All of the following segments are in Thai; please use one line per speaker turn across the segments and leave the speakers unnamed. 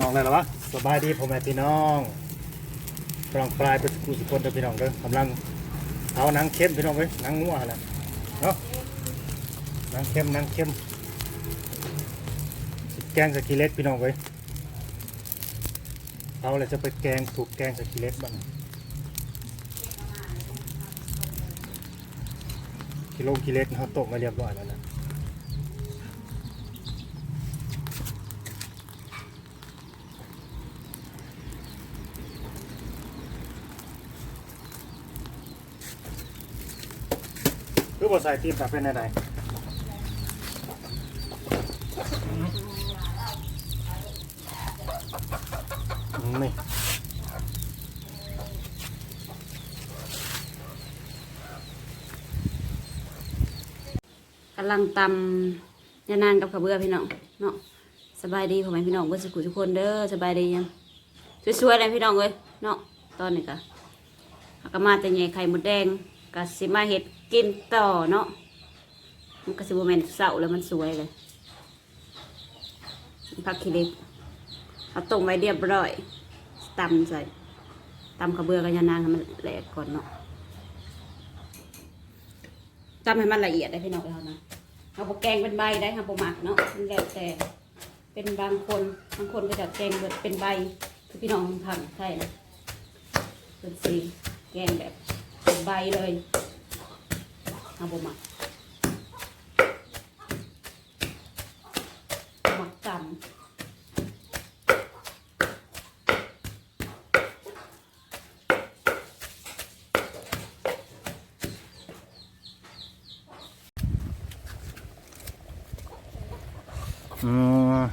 ออกเลยหรอวะสบายดีพ่อแม่พี่น้องกำลังปลายเป็นกูสุคนเด้อพี่น้องเด้อกำลังเอานังเข้มพี่น้องเว้ยนังงัวหั่นะเนาะนังเข้มนังเข้มแกงสกิเล็ตพี่น้องเว้ยเอาเลยจะไปแกงถูกแกงสกิเล็ตบ้างกิโลกิเล็ตเขาตกมาเรียบร้อยแล้วนะ หรือว่ใส่ทีมแบบเป็นอะไรนี่
กำลังตำยานางกับขาวเบือพี่น้องเนาะสบายดีพ่อแม่พี่น้องเพื่อนสุขุทุกคนเด้อสบายดียังสวยๆเลยพี่น้องเอ้ยเนาะตอนนี้ก็กมาแต่ใหญ่ไข่มดแดงก็สิมาเห็ด กินต่อเนาะมันก็สิบแมนเสาแล้วมันสวยเลยผักขี้เล็กเอาต้มไว้เรียบร้อยตำใส่ตำขาวเบือกับยานางให้มันแหลกก่อนเนาะจำให้มันละเอียดได้พี่น้องเขานะเอาโปแกงเป็นใบได้ค่ะโปหมักเนาะมันแล้วแต่เป็นบางคนบางคนก็จะแกงแบบเป็นใบคือพี่น้องทำใช่นะเป็นสีแกงแบบเป็นใบเลย เอาโปหมักหมักจำ
อืม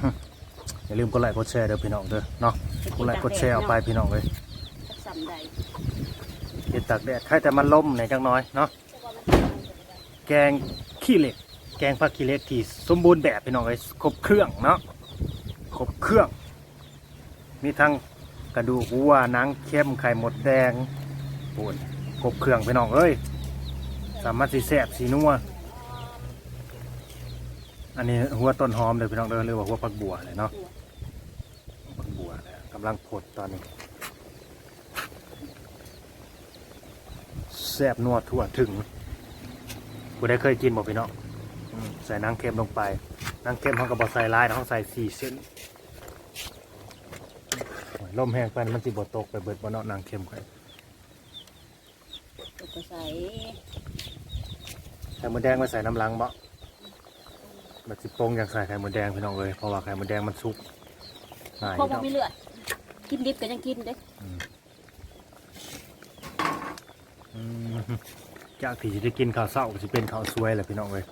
อย่าลืมกดไลค์กดแชร์เด้อพี่น้องเด้อเนาะกดไลค์กดแชร์เอาไปพี่น้องเลย
สัมใด
เห็ดตากแดดใครแต่มันล่มในอยจังน้อยเนาะ แกงขี้เหล็ก แกงผักขี้เหล็กที่สมบูรณ์แบบพี่น้องเลยครบเครื่องเนาะครบเครื่อง มีทั้งกระดูกวัวหนังเข้มไข่หมดแดงโอนครบเครื่องพี่น้องเอ้ยสามารถสีแสบสีนัวอันนี้หัวต้นหอมเลยพี่น้องเด้อเรียกว่าหัวผักบัวเลยเนาะผักบัวกำลังผดตอนนี้แซ่บนัวทั่วถึง กูได้เคยกินบอกพี่น้องอืมใส่นางเค็มลงไปนางเค็มเขาก็บอกใส่ลายนะเขาใส่สี่เส้นโอ้ยลมแห้งไปมันสิบตกไปเบิดบนเนาะนางเค็มไป
ตกกระใส
ไข่มดแดงมาใส่น้ำลังบ่แบบสิโป่งอยากใส่ไข่มดแดงพี่น้องเลยเพราะว่าไข่มดแดงมันสุกง่าย
พอ
เนาะ
มีเลือดกินดิบก็ยังกินเด้
อืม จากที่จะได้กินข้าวเช้าก็จะเป็นข้าวสวยแหละพี่น้องเลย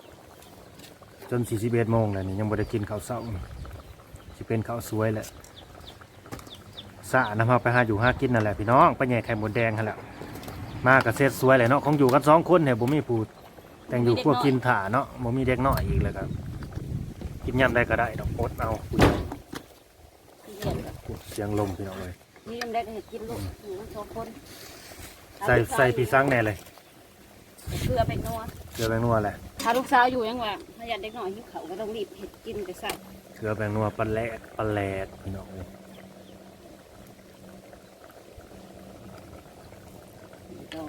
จนสี่สิบเอ็ดโมงแล้วนี่ยังไม่ได้กินข้าวเช้าจะเป็นข้าวสวยแหละสะน้ำมาไปหาอยู่หากินนั่นแหละพี่น้องไปแย่ไข่หมดแดงนั่นแหละมากระเซ็ตสวยเลยเนาะของอยู่กันสองคนเนี่ยผมมีพูดแต่งอยู่พวกกินถ่าเนาะผมมีเด็กน้อยอีกเลยครับ กินยำได้ก็ได้ดอกอดเอาพูด
เรียนแบบ
พูดเสียงลมพี่น้องเลย
นี่ยังได้ก็เห็ดกินลูกอยู่กันสองคน
ใส่ใส่พี่ซังแน่เลย
เกลือเป็นนัว
เกลือแบงนัวแหละ
ถ้าลูกสาวอยู่ยังว่าถ้าอยากเด็กหน่อยหิวเขาก็ต้องรีบเห็ดกินไปใส่
เกลือแบงนัวปลาแหลดปลาแหลดพี่น้องเลย
ไม่ต้อง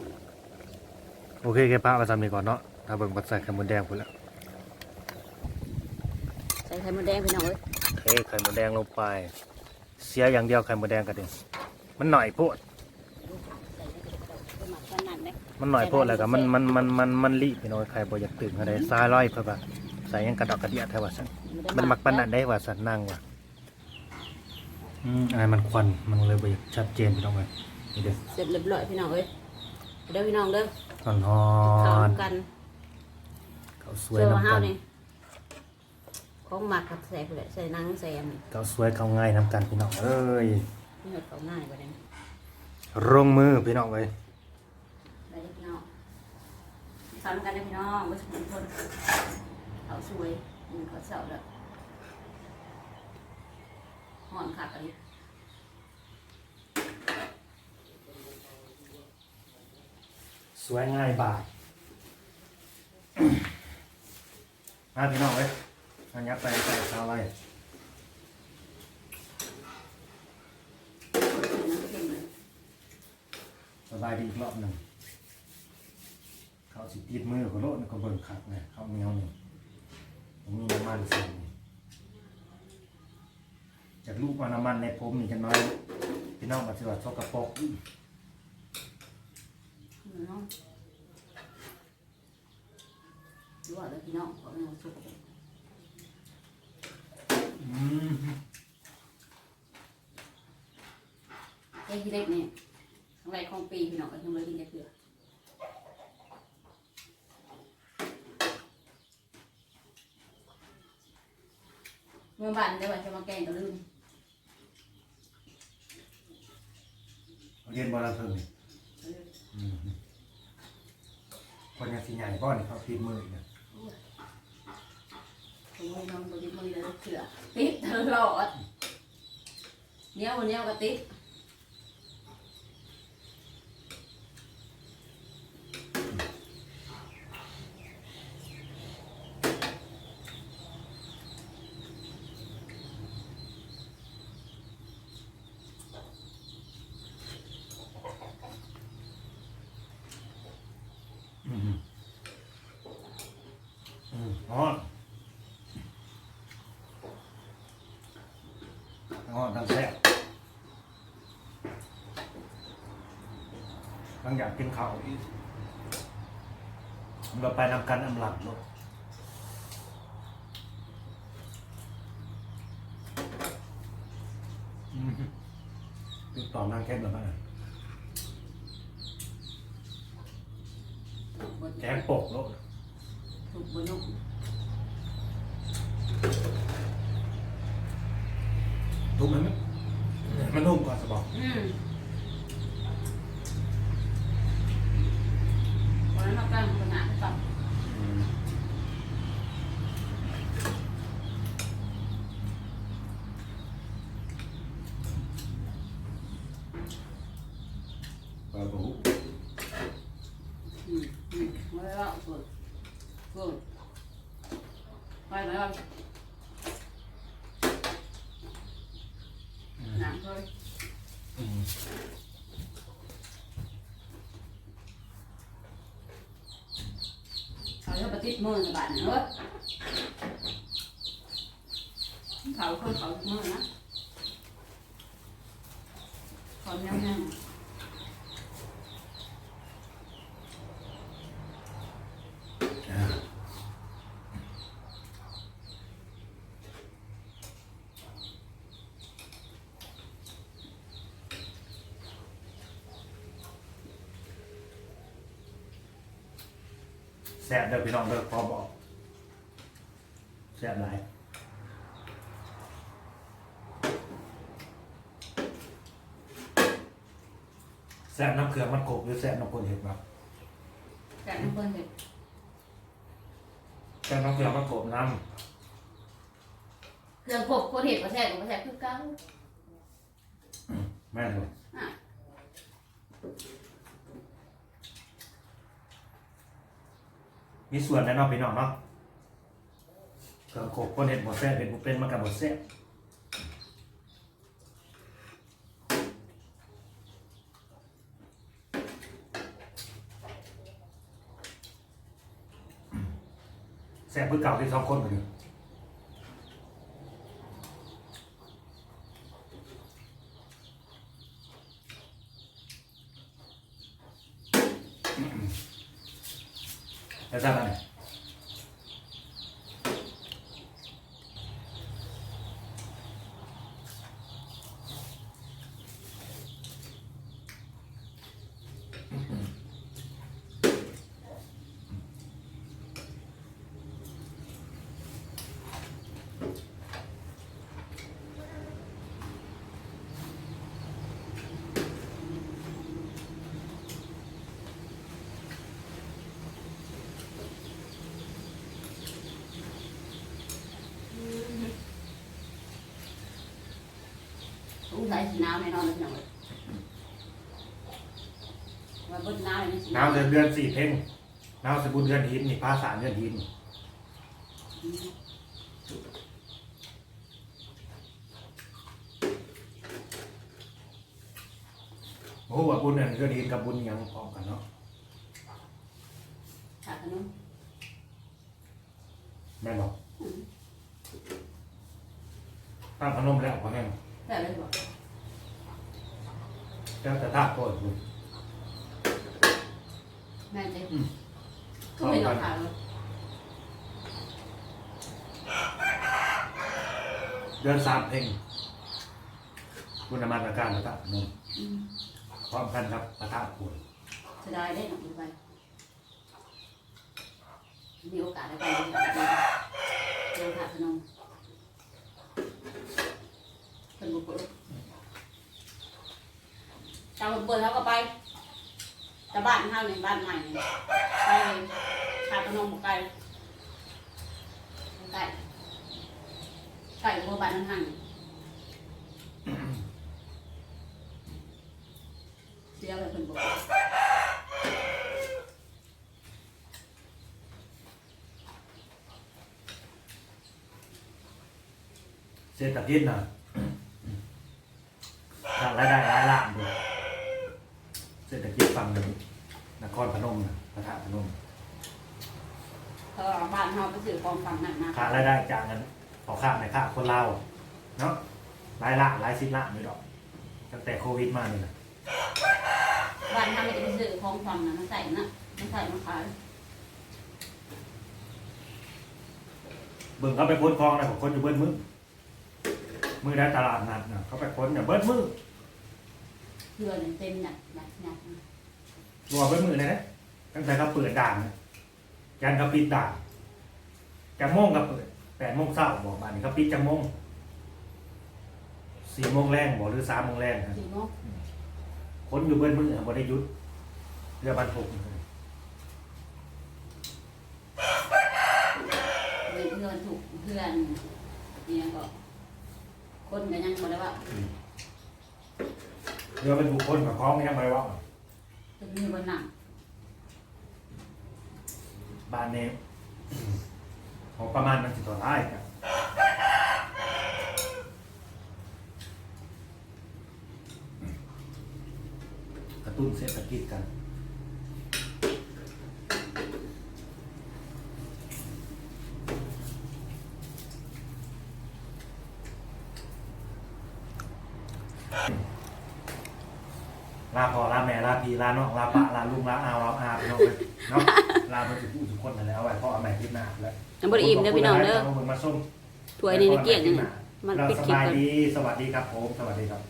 โอเคแค่พระมาทำนี่ก่อนเนาะถ้าเบิ่งปัดใส่ไข่มดแดงพุ่นละ
ใส่ไข่มดแดงพี่น้องเอ้ย
เทไข่มดแดงลงไป เสียอย่างเดียวไข่มดแดงกันเองมันหน่อยโพด มันหน่อยโพดแล้วก็มันมันมันมันมันรีบพี่น้อยไข่บ่อยากตื่นอะไรซายร้อยเพื่อแบบใส่หยังกระดอกกระเดียดแท้ว่าสันมันมักปานนันได้ว่าสันนั่งว่ะอืมอะไรมันควันมันเลยบ่อยากชัดเจนพี่น้องเลยนี่เด้อ
เสร็จเรียบร้อยพี่น้องเอ้ยเด้อพี่น้องเด้อ
หอนหอ
ข้าวนกัน
เขาวสวย
เจอ
น้ำ
ห้า
กั
วนนี่ของหมักกับใส่เปลือกใส่หนังใส่อันนี้
เขาวสวยเขาวง่ายน้ำกันพี่น้องเอ้ย
นี่เห็ดเขาง่ายกว่านี้
ลงมือพี่น้องเลย
ได้พี่น้อง ซ้ำกันนะพี่น้องวัสดุคนเขาสวยอืมเขาเสาแล้วห่อนขาดอะไร
สวยง่ายบาทมาพี่น้องเว้ยอันยับไปใส่ซาไว้สบายดีอีกรอบหนึ่ง เขาสิติดมือเขาโลดก็เบิ่งคักเลยเขาเหนียวนี่มีน้ำมันใส่นี่จากลูกเอาน้ำมันในผมนี่จะน้อยพี่น้องก็สิว่าชกกระปรก
เนาะดูว่าแล้วพี่น้องขอไม่เอาสุก
อืม
แกงที่เล็กเนี่ยครั้งแรกของปีพี่น้องก็ยังไม่ได้กินจะเกลือ เมื่อบ้านได้ว่าจะมาแกงก็ลืม
เอาเรียนบอลเพิ่มนี่อืมคนยังสิใหญ่ก้อนนี่เขาติดมืออีกนะ
โอ้ยน้องบริมือเลยเกลือติดตลอดเนี้ยวันเนี้ยก็ติด
อืมอืมอ๋ออ๋อทำแซ่บ บางอย่างกินข้าวเราไปนำกันอำลังลูกอืมติดต่อนั่งแค่แบบนั้น
ถูกบน
แกงปกลูก
ถูกบนนุ่ม
ทุกมันไหมมันนุ่มกว่าสบอก
อืมวันนั้นเรากำลังปัญหาให้ฟัง
ปลาบู
อืมอืมไม่ได้ว่าส่วนส่วน ไปไหนเราหนังเลย
อืม
เขาจะปฏิทินมือในบ้านเนอะเขาคนเขาทุกมือนะเขาแนวแนว
อ่า แซ่บเด้อพี่น้องเด้อพอบอกแซ่บหลายแซ่บน้ำเกลือมันกบหรือแซ่บน้ำกลเห็ดบ้าง
แต่น้ำเปิ้ลเห็ด
แซ่บน้ำเกลือมันกบน้
เครื่องครบคนเห็ดมาแทรกมาแทรกคือเก้าำ
แม่นเลย
อะ
มีส่วนแน่นอนพี่น้องเนาะเกิดโขกคนเห็ดบดแซ่บเป็นบุเป็นมากับบดแซ่บแซ่บเพื่อเก่าที่สองคนไปเลย แล้ว
สงสัยสีน้ำแน่นอนเลยพี่น้องเลยว่าเบิ้ลน้ำเลยนะสี
น้ำเดือนเดือนสี่เพ่งน้ำสบุญเดือนหินนี่ภาษาเดือนหินนี่โอ้โหว่าบุญนั่นก็ดีกับบุญหยังพร้อมกันเนาะ
ขาดขนม
แม่นบอกตั้งพนมแล้วพอแห้ง
แต่เลยบอก
แล้วแต่ท่าโคตรบุญ
แม่เจ๊ก็ไม่ต้องขาดเลย
เดือนสามเพลงบุญนมัสการพระธาตุพนม
อืม
พร้อมกันครับพระธาตุโคตร
จะได้ได้หนักไปมีโอกาสได้ไปเรียนเรียนขาดขนมเป็นบุคคลชาวเปิดเขาก็ไปแต่บ้านเฮาในบ้านใหม่นี่ไปขาดนมไกลไก่ไก่บัวบ้านนั่งห่างเสียไปเป็นบุคคล
เศรษฐกิจนะขาดรายได้รายล้านด้วยเศรษฐกิจฝั่งหนึ่งนครพนมน่ะพระธาตุพนม
เพราะว่าบ้านเฮาไปซื้อของฝั่งนั้นนะ
ขาดรายได้จากเงินขอข้ามในค่าคนเราวเนาะรายละรายสิบละนี่ดอก ตั้งแต่โควิดมานี่นะ
บ้านเฮาไม่ได้ไปซื้อของฝั่งนั้นมาใส่นะมาใส่มาขาย
เบิ่งเขาไปค้นคลองนะของคนอยู่เบิ้มือมือได้ตลาดนัดนะเขาไปค้นเนี่ยเบิ้มือ
เพื่อนเต็มหนักหนักหนัก
รัวเบิ้มือเลยนะตั้งแต่เขาเปิดด่านนะยันเขาปิดด่าน จังโมงก็เปิดแปดโมงเช้าบอกบ้านนี้เขาปิดจังโมงสี่โมงแรงบอกหรือสามโมงแรงนะ
สี่โมง
คนอยู่เบิ้มือบ่ได้หยุดเรือบันทุก
เงินเพื่อนถูกเพื่อนเนี่ยก็คนก็ยังบ่ได้ว่า
เรือเป็นบุคคลกับคล้องยังไงวะ
จะมีคนหนัก
บ้านนี้ ขอประมาณมันสิตัวร้ายครับกระตุ้นเศรษฐกิจกันลาพอลาแม่ลาพี่ลาน้องลาปะลาลุงลาอาวลาอาพี่น้องเนาะลาไปถึงผู้ คนนั่นแหล้วเอาไว้พ่อเอาแม่คิดหน้าแล้ว
ยังบ่ได้อิ่มเด้อพี่น้องเด้อ
ขบคุณมาส้ม
ถ้วยในเกี้ยงนี่มัน
เรา
ปิด
ส
คลิป
บาย
กัน
ดี สวัสดีครับผม สวัสดีครับ